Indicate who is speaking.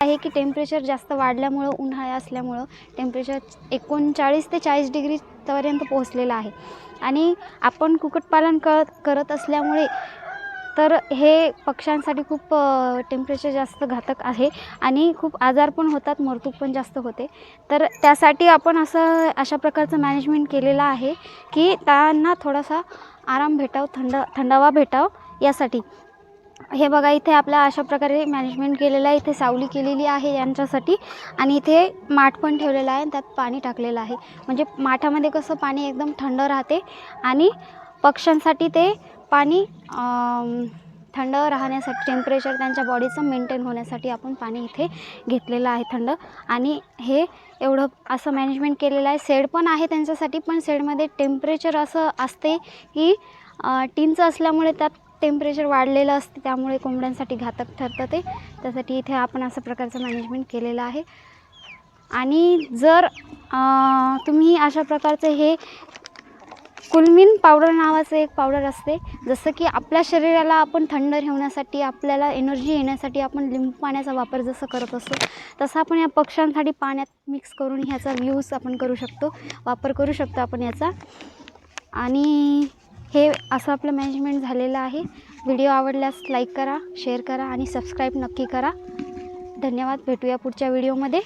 Speaker 1: आहे की टेम्परेचर जास्त वाढल्यामुळं उन्हाळा असल्यामुळं टेम्परेचर एकोणचाळीस ते चाळीस डिग्रीपर्यंत पोहोचलेलं आहे. आणि आपण कुक्कुटपालन क करत असल्यामुळे तर हे पक्ष्यांसाठी खूप टेम्परेचर जास्त घातक आहे. आणि खूप आजार पण होतात मरतूक पण जास्त होते. तर त्यासाठी आपण असं अशा प्रकारचं मॅनेजमेंट केलेलं आहे की त्यांना थोडासा आराम भेटावं थंड थंडावा भेटावं यासाठी. हे बघा इथे आपल्या अशा प्रकारे मॅनेजमेंट केलेलं आहे. इथे सावली केलेली आहे यांच्यासाठी आणि इथे माठ पण ठेवलेला आहे आणि त्यात पाणी टाकलेलं आहे. म्हणजे माठामध्ये कसं पाणी एकदम थंड राहते आणि पक्ष्यांसाठी ते पाणी थंड राहण्यासाठी टेम्परेचर त्यांच्या बॉडीचं मेंटेन होण्यासाठी आपण पाणी इथे घेतलेलं आहे थंड. आणि हे एवढं असं मॅनेजमेंट केलेलं आहे. शेड पण आहे त्यांच्यासाठी पण शेडमध्ये टेम्परेचर असं असते की टीनचं असल्यामुळे त्यात टेम्परेचर वाढलेलं असते त्यामुळे कोंबड्यांसाठी घातक ठरतं ते. त्यासाठी इथे आपण असं प्रकारचं मॅनेजमेंट केलेलं आहे. आणि जर तुम्ही अशा प्रकारचे हे कुलमिन पावडर नावाचं एक पावडर असते जसं की आपल्या शरीराला आपण थंड ठेवण्यासाठी आपल्याला एनर्जी येण्यासाठी आपण लिंबू पाण्याचा वापर जसं करत असतो तसं आपण या पक्ष्यांसाठी पाण्यात मिक्स करून ह्याचा यूज आपण करू शकतो वापर करू शकतो आपण याचा. आणि असं आपलं मॅनेजमेंट झालेलं आहे. व्हिडिओ आवडल्यास लाईक करा शेअर करा आणि सबस्क्राईब नक्की करा. धन्यवाद. भेटूया पुढच्या व्हिडिओमध्ये